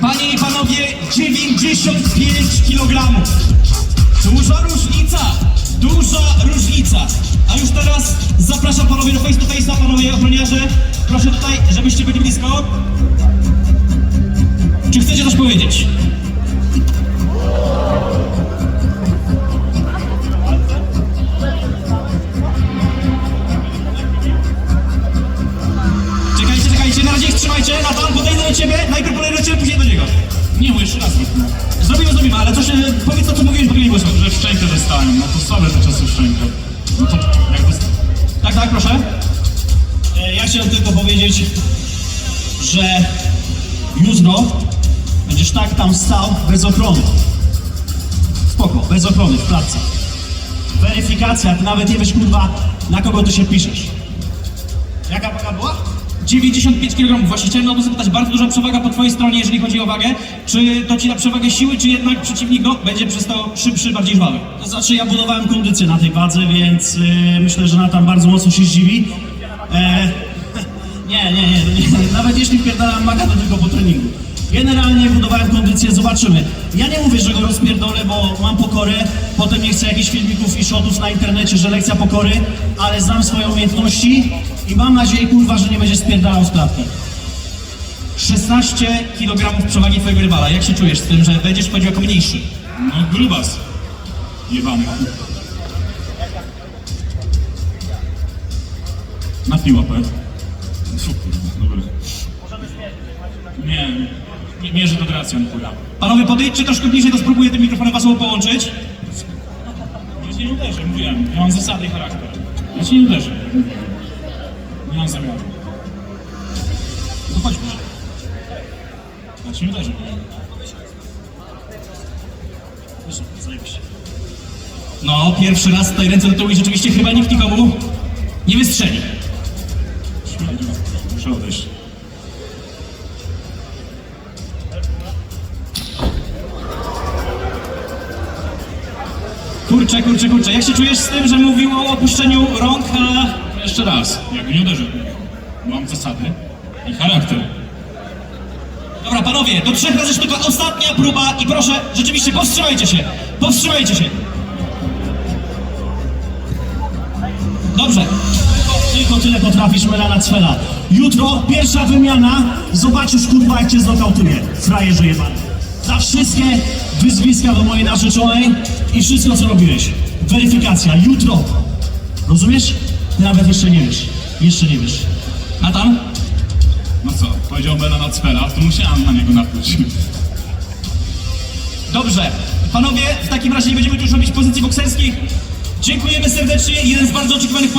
Panie i panowie, 95 kg. Duża różnica, duża różnica. A już teraz zapraszam panowie do face to face'a, panowie ochroniarze. Proszę tutaj, żebyście byli blisko. Nie, bo jeszcze raz zrobimy. Zrobimy, ale coś, powiedz co mówiłeś, bo nie było. Że szczękę dostałem, no to sobie te czasy szczękę. No to jakby... Tak, tak, proszę. E, Ja chciałem tylko powiedzieć, że jutro będziesz tak tam stał bez ochrony. Spoko, bez ochrony w klatce. Weryfikacja, ty nawet nie wiesz kurwa na kogo ty się piszesz. Jaka waga była? 95 kg. Właśnie chciałem o to zapytać, bardzo duża przewaga po twojej stronie, jeżeli chodzi o wagę. Czy to ci da przewagę siły, czy jednak przeciwnik no, będzie przez to szybszy, bardziej żwawy? To znaczy ja budowałem kondycję na tej wadze, więc y, myślę, że Natan bardzo mocno się zdziwi. E, nie, nie, nie, nie, nawet jeśli wpierdalam maga, to tylko po treningu. Generalnie budowałem kondycję, zobaczymy. Ja nie mówię, że go rozpierdolę, bo mam pokorę, potem nie chcę jakichś filmików i shotów na internecie, że lekcja pokory, ale znam swoje umiejętności i mam nadzieję, kurwa, że nie będzie spierdalał klatki. 16 kg przewagi twojego rywala. Jak się czujesz z tym, że będziesz wchodził jako mniejszy? No grubas. Jebany. Napij łapę. Kurwa, dobra. Nie, nie mierzę do Gracjan, kurwa. Panowie, podejdźcie troszkę bliżej, to spróbuję tym mikrofonem was połączyć. Ja cię nie uderzę, mówiłem. Ja mam zasady i charakter. Ja cię nie uderzę. Nie mam zamiaru. No chodźmy. Proszę, zajebiście. No, pierwszy raz tutaj ręce do tyłu i rzeczywiście chyba nikt nikomu nie wystrzeli. Muszę odejść. Kurczę, kurczę, kurczę. Jak się czujesz z tym, że mówił o opuszczeniu rąk, a... Jeszcze raz. Ja go nie uderzę. Mam zasady i charakter. Dobra, panowie, do trzech razy sztuka, ostatnia próba i proszę, rzeczywiście, powstrzymajcie się, powstrzymajcie się. Dobrze. Tylko tyle potrafisz, Melana Cwela. Jutro pierwsza wymiana, zobaczysz kurwa jak cię znokautuje, frajerze jebany. Za wszystkie wyzwiska do mojej narzeczonej i wszystko co robiłeś. Weryfikacja, jutro. Rozumiesz? Ty nawet jeszcze nie wiesz. Jeszcze nie wiesz. Natan? No co, powiedział Bela na Cwera, to musiałem na niego napluć. Dobrze. Panowie, w takim razie nie będziemy tu już robić pozycji bokserskich. Dziękujemy serdecznie. Jeden z bardzo oczekiwanych